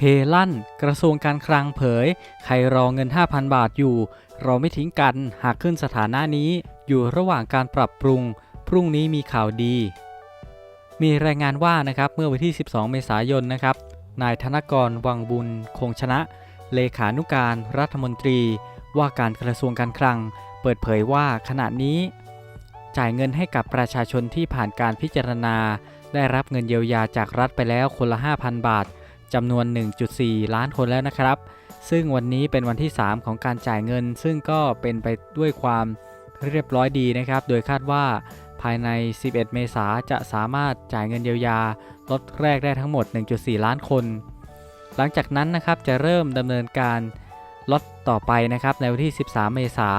เฮลั่น กระทรวงการคลังเผย ใครรอเงิน 5,000 บาทอยู่ เราไม่ทิ้งกัน หากขึ้นสถานะนี้ อยู่ระหว่างการปรับปรุง พรุ่งนี้มีข่าวดี มีรายงานว่านะครับเมื่อวันที่ 12 เมษายนนะครับ นายธนกร วังบุญ คงชนะ เลขานุการรัฐมนตรี ว่าการกระทรวงการคลัง เปิดเผยว่าขณะนี้ จ่ายเงินให้กับประชาชนที่ผ่านการพิจารณา ได้รับเงินเยียวยาจากรัฐไปแล้วคนละ 5,000 บาท จำนวน 1.4 ล้านคนแล้วนะครับ ซึ่งวันนี้เป็นวันที่ 3 ของการจ่ายเงิน ซึ่งก็เป็นไปด้วยความเรียบร้อยดีนะครับ โดยคาดว่าภายใน 11 เมษาจะสามารถจ่ายเงินเยียวยาล็อตแรกได้ทั้งหมด 1.4 ล้านคน หลังจากนั้นนะครับจะเริ่มดำเนินการล็อตต่อไปนะครับในวันที่ 13 เมษาย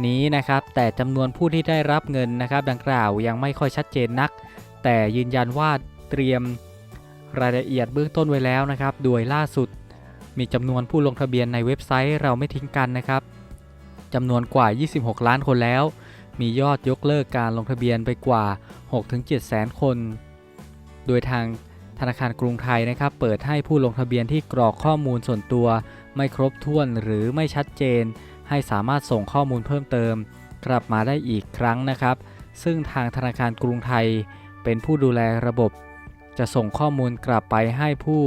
นนี้นะครับ แต่จำนวนผู้ที่ได้รับเงินนะครับ ดังกล่าวยังไม่ค่อยชัดเจนนัก แต่ยืนยันว่าเตรียม รายละเอียดเบื้องต้นไว้แล้วนะครับ โดยล่าสุดมีจำนวนผู้ลงทะเบียนในเว็บไซต์เราไม่ทิ้งกันนะครับจำนวนกว่า 26 ล้านคนแล้ว มียอดยกเลิกการลงทะเบียนไปกว่า 6-7 แสนคน โดยทางธนาคารกรุงไทยนะครับ เปิดให้ผู้ลงทะเบียนที่กรอกข้อมูลส่วนตัว ไม่ครบถ้วนหรือไม่ชัดเจน ให้สามารถส่งข้อมูลเพิ่มเติม กลับมาได้อีกครั้งนะครับ ซึ่งทางธนาคารกรุงไทย เป็นผู้ดูแลระบบ จะส่งข้อมูลกลับไปให้ผู้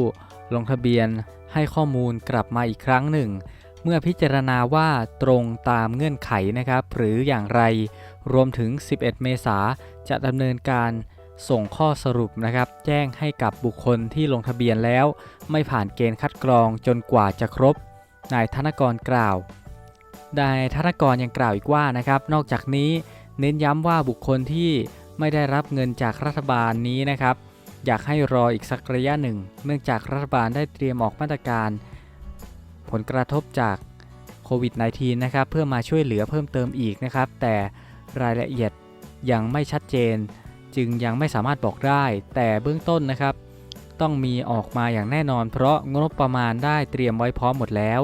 ลงทะเบียนให้ข้อมูลกลับมาอีกครั้งหนึ่ง เมื่อพิจารณาว่าตรงตามเงื่อนไขนะครับ หรืออย่างไรรวมถึง 11 เมษาจะดำเนินการส่งข้อสรุปนะครับ แจ้งให้กับบุคคลที่ลงทะเบียนแล้ว ไม่ผ่านเกณฑ์คัดกรองจนกว่าจะครบนายธนกรกล่าวนายธนกรยังกล่าวอีกว่านะครับ นอกจากนี้เน้นย้ำว่าบุคคลที่ไม่ได้รับเงินจากรัฐบาลนี้นะครับ อยากให้รออีกสักระยะหนึ่ง เนื่องจากรัฐบาลได้เตรียมออกมาตรการ ผลกระทบจากโควิด -19 นะครับเพื่อมาช่วยเหลือเพิ่มเติมอีกนะครับ แต่รายละเอียดยังไม่ชัดเจน จึงยังไม่สามารถบอกได้ แต่เบื้องต้นนะครับ ต้องมีออกมาอย่างแน่นอน เพราะงบประมาณได้เตรียมไว้พร้อมหมดแล้ว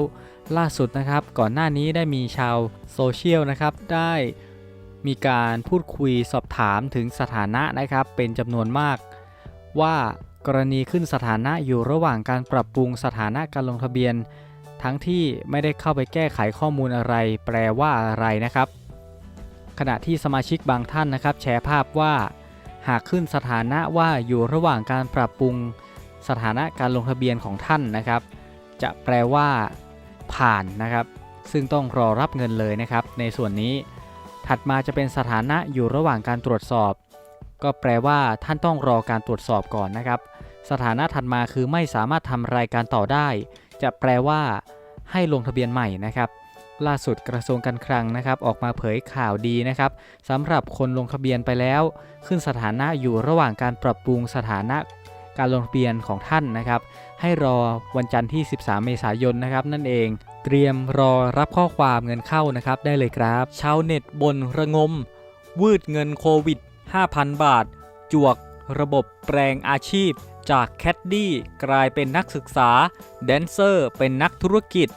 ล่าสุดนะครับ ก่อนหน้านี้ได้มีชาวโซเชียลนะครับได้มีการพูดคุยสอบถามถึงสถานะนะครับ เป็นจำนวนมาก ว่ากรณีขึ้นสถานะอยู่ระหว่างการปรับปรุงสถานะการลงทะเบียน ทั้งที่ไม่ได้เข้าไปแก้ไขข้อมูลอะไร แปลว่าอะไรนะครับ ขณะที่สมาชิกบางท่านนะครับ แชร์ภาพว่า หากขึ้นสถานะว่าอยู่ระหว่างการปรับปรุงสถานะการลงทะเบียนของท่านนะครับ จะแปลว่า ผ่านนะครับ ซึ่งต้องรอรับเงินเลยนะครับ ในส่วนนี้ถัดมาจะเป็นสถานะอยู่ระหว่างการตรวจสอบ ก็แปลว่าท่านต้องรอการตรวจสอบก่อนนะครับ สถานะถัดมาคือไม่สามารถทำรายการต่อได้ จะแปลว่า ให้ลงทะเบียนใหม่นะครับ ล่าสุดกระทรวงการคลังนะครับ ออกมาเผยข่าวดีนะครับสำหรับคนลงทะเบียนไปแล้ว ขึ้นสถานะอยู่ระหว่างการปรับปรุงสถานะการลงทะเบียนของท่านนะครับ ให้รอวันจันทร์ที่ 13 เมษายนนะครับนั่นเองเตรียมรอรับข้อความเงินเข้านะครับได้เลยครับ ชาวเน็ตบนระงม วืดเงินโควิด 5,000 บาท จวก ระบบแปลงอาชีพ จากแคดดี้กลายเป็นนักศึกษา แดนเซอร์ เป็นนักธุรกิจ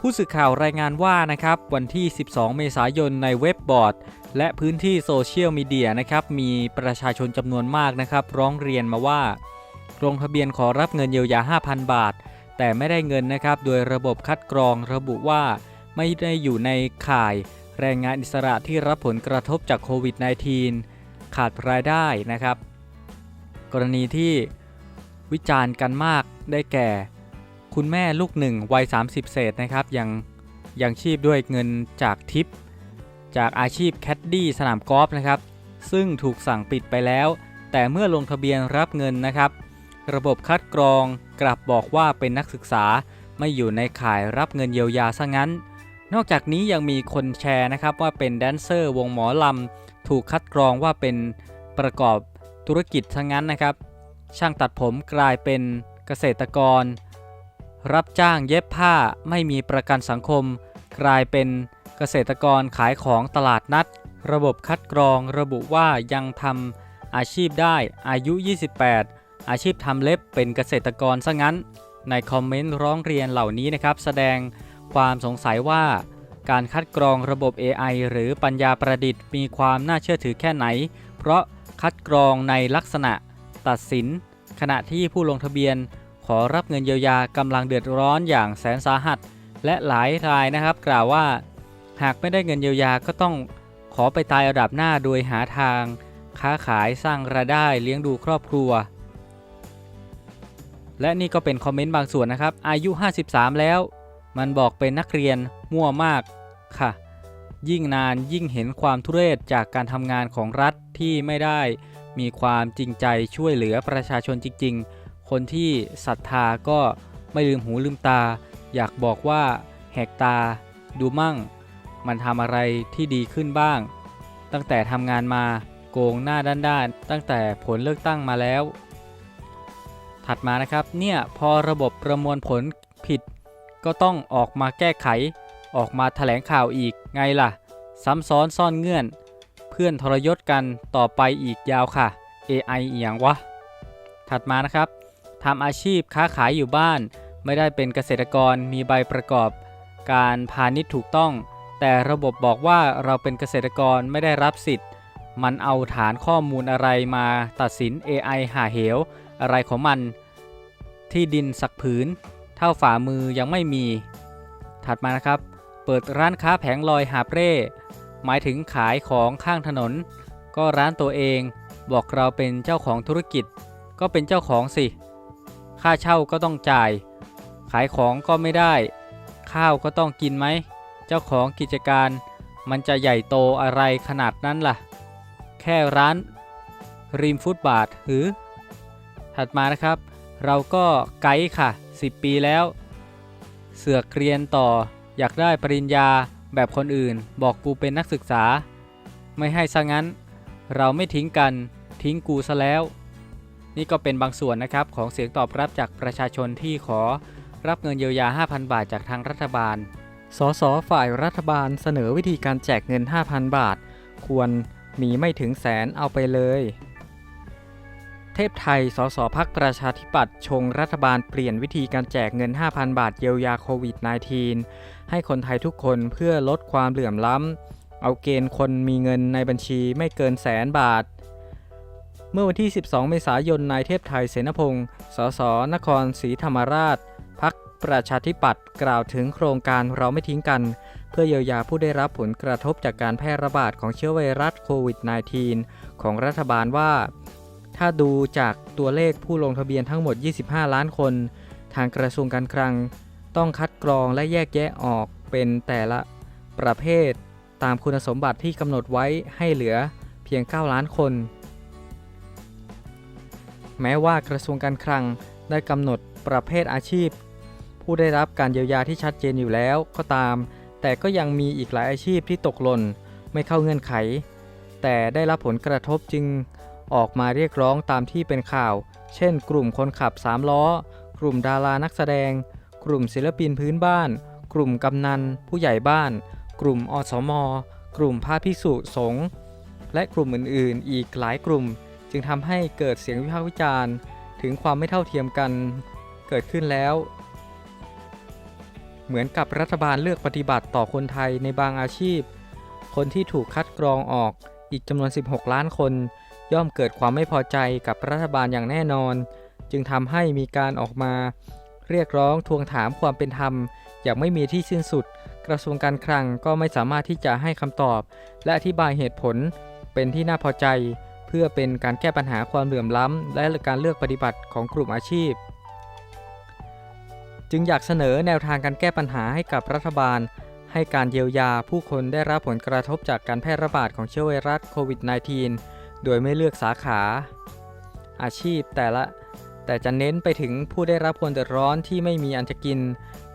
ผู้สื่อข่าวรายงานว่านะครับ วันที่ 12 เมษายนในเว็บบอร์ด และพื้นที่โซเชียลมีเดียนะครับ มีประชาชนจำนวนมากนะครับ ร้องเรียนมาว่าลงทะเบียนขอรับเงินเยียวยา 5,000 บาท แต่ไม่ได้เงินนะครับ โดยระบบคัดกรองระบุว่าไม่ได้อยู่ในข่าย แรงงานอิสระที่รับผลกระทบจากโควิด -19 ขาดรายได้นะครับ กรณีที่วิจารณ์กันมากได้แก่ คุณแม่ลูกหนึ่งวัย 30 เศษนะครับยังยังชีพด้วยเงินจากทิป จากอาชีพแคดดี้สนามกอล์ฟนะครับ ซึ่งถูกสั่งปิดไปแล้ว แต่เมื่อลงทะเบียนรับเงินนะครับ ระบบคัดกรองกลับบอกว่าเป็นนักศึกษาไม่อยู่ในข่ายรับเงินเยียวยาซะงั้น นอกจากนี้ยังมีคนแชร์นะครับว่าเป็นแดนเซอร์วงหมอลำ ถูกคัดกรองว่าเป็นประกอบธุรกิจซะงั้นนะครับ ช่างตัดผมกลายเป็นเกษตรกร รับจ้างเย็บผ้าไม่มีประกันสังคม กลายเป็นเกษตรกรขายของตลาดนัด ระบบคัดกรองระบุว่ายังทำอาชีพได้อายุ 28 อาชีพทำเล็บเป็นเกษตรกรซะงั้น ในคอมเมนต์ร้องเรียนเหล่านี้นะครับ แสดง ความสงสัยว่าการคัดกรองระบบ AI หรือปัญญาประดิษฐ์มีความน่าเชื่อถือแค่ไหน เพราะคัดกรองในลักษณะตัดสิน ขณะที่ผู้ลงทะเบียน ขอรับเงินเยียวยากำลังเดือดร้อนอย่างแสนสาหัส และหลายรายนะครับ กล่าวว่า หากไม่ได้เงินเยียวยาก็ต้องขอไปตายระดับหน้าโดยหาทาง ค้าขายสร้างรายได้เลี้ยงดูครอบครัว และนี่ก็เป็นคอมเมนต์บางส่วนนะครับ อายุ 53 แล้ว มันบอกเป็นนักเรียนมั่วมากค่ะ ยิ่งนานยิ่งเห็นความทุเรศจากการทำงานของรัฐที่ไม่ได้มีความจริงใจช่วยเหลือประชาชนจริง ๆ คนที่ศรัทธาก็ไม่ลืมหูลืมตา อยากบอกว่าแหกตา ดูมั่ง มันทำอะไรที่ดีขึ้นบ้าง ตั้งแต่ทำงานมาโกงหน้าด้านๆ ตั้งแต่ผลเลือกตั้งมาแล้ว ถัดมานะครับ เนี่ยพอระบบประมวลผลผิด ก็ต้องออกมาแก้ไข ออกมาแถลงข่าวอีกไงล่ะ ซ้ำซ้อนซ่อนเงื่อน เพื่อนทรยศกันต่อไปอีกยาวค่ะ AI เอียงวะ ถัดมานะครับทำอาชีพค้าขายอยู่บ้าน ไม่ได้เป็นเกษตรกรมีใบประกอบ การพาณิชย์ถูกต้อง แต่ระบบบอกว่าเราเป็นเกษตรกรไม่ได้รับสิทธิ์ มันเอาฐานข้อมูลอะไรมาตัดสิน AI หาเหว อะไรของมัน ที่ดินสักผืน เท่าฝ่ามือยังไม่มี ถัดมานะครับ เปิดร้านค้าแผงลอยหาบเร่หมายถึงขายของข้างถนน ก็ร้านตัวเองบอกเราเป็นเจ้าของธุรกิจ ก็เป็นเจ้าของสิ ค่าเช่าก็ต้องจ่าย ขายของก็ไม่ได้ ข้าวก็ต้องกินไหม เจ้าของกิจการมันจะใหญ่โตอะไรขนาดนั้นล่ะ แค่ร้าน ริมฟุตบาทหรือ ถัดมานะครับ เราก็ไกด์ค่ะ 10 ปีแล้ว เสือกเรียนต่ออยากได้ปริญญาแบบคนอื่น บอกกูเป็นนักศึกษา ไม่ให้ซะงั้น เราไม่ทิ้งกันทิ้งกูซะแล้ว นี่ก็เป็นบางส่วนนะครับของเสียงตอบรับจากประชาชนที่ขอรับเงินเยียวยา 5,000 บาทจากทางรัฐบาล สสฝ่ายรัฐบาลเสนอวิธีการแจกเงิน 5,000 บาท ควรมีไม่ถึงแสนเอาไปเลย เทพไทย สสพักประชาธิปัตย์ชงรัฐบาลเปลี่ยนวิธีการแจกเงิน 5,000 บาทเยียวยาโควิด -19 ให้คนไทยทุกคนเพื่อลดความเหลื่อมล้ำ เอาเกณฑ์คนมีเงินในบัญชีไม่เกินแสนบาท เมื่อวันที่ 12 เมษายนนายเทพไทยเสนพงศ์สสนครศรีธรรมราชพักประชาธิปัตย์กล่าวถึงโครงการเราไม่ทิ้งกัน เพื่อเยียวยาผู้ได้รับผลกระทบจากการแพร่ระบาดของเชื้อไวรัสโควิด -19 ของรัฐบาลว่า ถ้าดูจากตัวเลขผู้ลงทะเบียนทั้งหมด 25 ล้านคน ทางกระทรวงการคลัง ต้องคัดกรองและแยกแยะออกเป็นแต่ละประเภท ตามคุณสมบัติที่กำหนดไว้ให้เหลือเพียง 9 ล้านคน แม้ว่ากระทรวงการคลังได้กำหนดประเภทอาชีพ ผู้ได้รับการเยียวยาที่ชัดเจนอยู่แล้วก็ตาม แต่ก็ยังมีอีกหลายอาชีพที่ตกหล่นไม่เข้าเงื่อนไข แต่ได้รับผลกระทบจึง ออกมาเรียกร้องตามที่เป็นข่าว เช่น กลุ่มคนขับ3ล้อ กลุ่มดารานักแสดง กลุ่มศิลปินพื้นบ้าน กลุ่มกำนัน ผู้ใหญ่บ้าน กลุ่มอสมกลุ่มพระภิกษุสงฆ์และกลุ่มอื่นๆ อีกหลายกลุ่ม จึงทำให้เกิดเสียงวิพากษ์วิจารณ์ ถึงความไม่เท่าเทียมกันเกิดขึ้นแล้ว เหมือนกับรัฐบาลเลือกปฏิบัติต่อคนไทยในบางอาชีพ คนที่ถูกคัดกรองออกอีกจำนวน 16 ล้านคน ย่อมเกิดความไม่พอใจกับรัฐบาลอย่างแน่นอน จึงทำให้มีการออกมา เรียกร้องทวงถามความเป็นธรรม อย่างไม่มีที่สิ้นสุด กระทรวงการคลังก็ไม่สามารถที่จะให้คำตอบ และอธิบายเหตุผลเป็นที่น่าพอใจ เพื่อเป็นการแก้ปัญหาความเหลื่อมล้ำและการเลือกปฏิบัติของกลุ่มอาชีพ จึงอยากเสนอแนวทางการแก้ปัญหาให้กับรัฐบาลให้การเยียวยาผู้คนได้รับผลกระทบจากการแพร่ระบาดของเชื้อไวรัสโควิด -19 โดยไม่เลือกสาขา อาชีพแต่ละ แต่จะเน้นไปถึงผู้ได้รับความเดือดร้อนที่ไม่มีอันจะกิน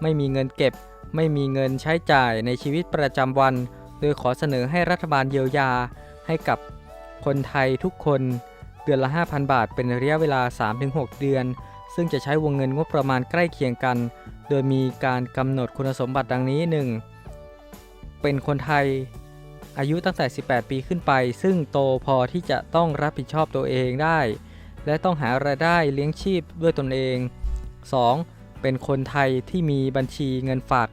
ไม่มีเงินเก็บ ไม่มีเงินใช้จ่ายในชีวิตประจำวัน โดยขอเสนอให้รัฐบาลเยียวยา ให้กับคนไทยทุกคน เดือนละ 5,000 บาท เป็นระยะเวลา 3-6 เดือน ซึ่งจะใช้วงเงินงบประมาณใกล้เคียงกัน โดยมีการกำหนดคุณสมบัติดังนี้ 1. เป็นคนไทย อายุตั้งแต่ 18 ปีขึ้นไป ซึ่งโตพอที่จะต้องรับผิดชอบตัวเองได้ และต้องหารายได้เลี้ยงชีพด้วยตนเอง 2. เป็นคนไทยที่มีบัญชีเงินฝาก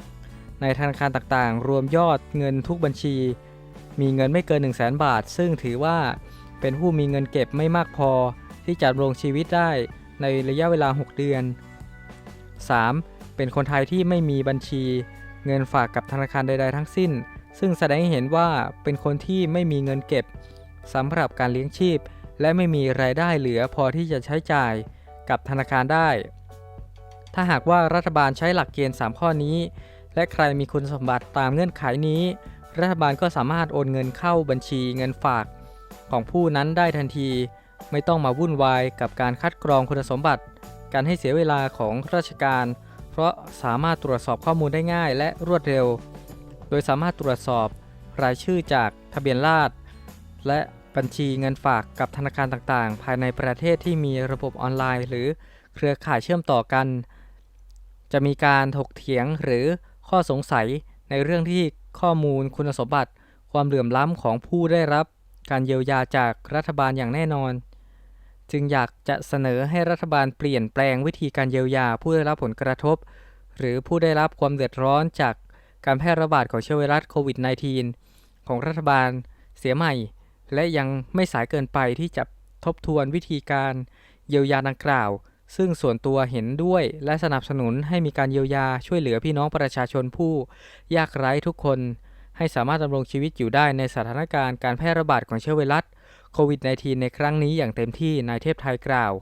ในธนาคารต่างๆ รวมยอดเงินทุกบัญชี มีเงินไม่เกิน 1 0 0 0 0แบาท ซึ่งถือว่าเป็นผู้มีเงินเก็บไม่มากพอที่จะดำรงชีวิตได้ในระยะเวลา 6 เดือน 3. เป็นคนไทยที่ไม่มีบัญชีเงินฝากกับธนาคารใด ๆ ทั้งสิ้น ซึ่งแสดงให้เห็นว่าเป็นคนที่ไม่มีเงินเก็บสำหรับการเลี้ยงชีพ และไม่มีรายได้เหลือพอที่จะใช้จ่ายกับธนาคารได้ ถ้าหากว่ารัฐบาลใช้หลักเกณฑ์ 3 ข้อนี้ และใครมีคุณสมบัติตามเงื่อนไขนี้ รัฐบาลก็สามารถโอนเงินเข้าบัญชีเงินฝากของผู้นั้นได้ทันที ไม่ต้องมาวุ่นวายกับการคัดกรองคุณสมบัติ การให้เสียเวลาของราชการ เพราะสามารถตรวจสอบข้อมูลได้ง่ายและรวดเร็ว โดยสามารถตรวจสอบรายชื่อจากทะเบียนราษฎรและบัญชีเงินฝากกับธนาคารต่างๆ ภายในประเทศที่มีระบบออนไลน์ หรือเครือข่ายเชื่อมต่อกัน จะมีการถกเถียงหรือข้อสงสัยในเรื่องที่ข้อมูลคุณสมบัติ ความเหลื่อมล้ำของผู้ได้รับ การเยียวยาจากรัฐบาลอย่างแน่นอน จึงอยากจะเสนอให้รัฐบาลเปลี่ยนแปลงวิธีการเยียวยาผู้ได้รับผลกระทบ หรือผู้ได้รับความเดือดร้อนจาก การแพร่ระบาดของเชื้อไวรัสโควิด -19 ของรัฐบาลเสียใหม่ และยังไม่สายเกินไปที่จะทบทวนวิธีการเยียวยาดังกล่าว ซึ่งส่วนตัวเห็นด้วยและสนับสนุนให้มีการเยียวยาช่วยเหลือพี่น้องประชาชนผู้ ยากไร้ทุกคน ให้สามารถดำรงชีวิตอยู่ได้ในสถานการณ์การแพร่ระบาดของเชื้อไวรัสโควิด -19 ในครั้งนี้อย่างเต็มที่นายเทพไทยกล่าว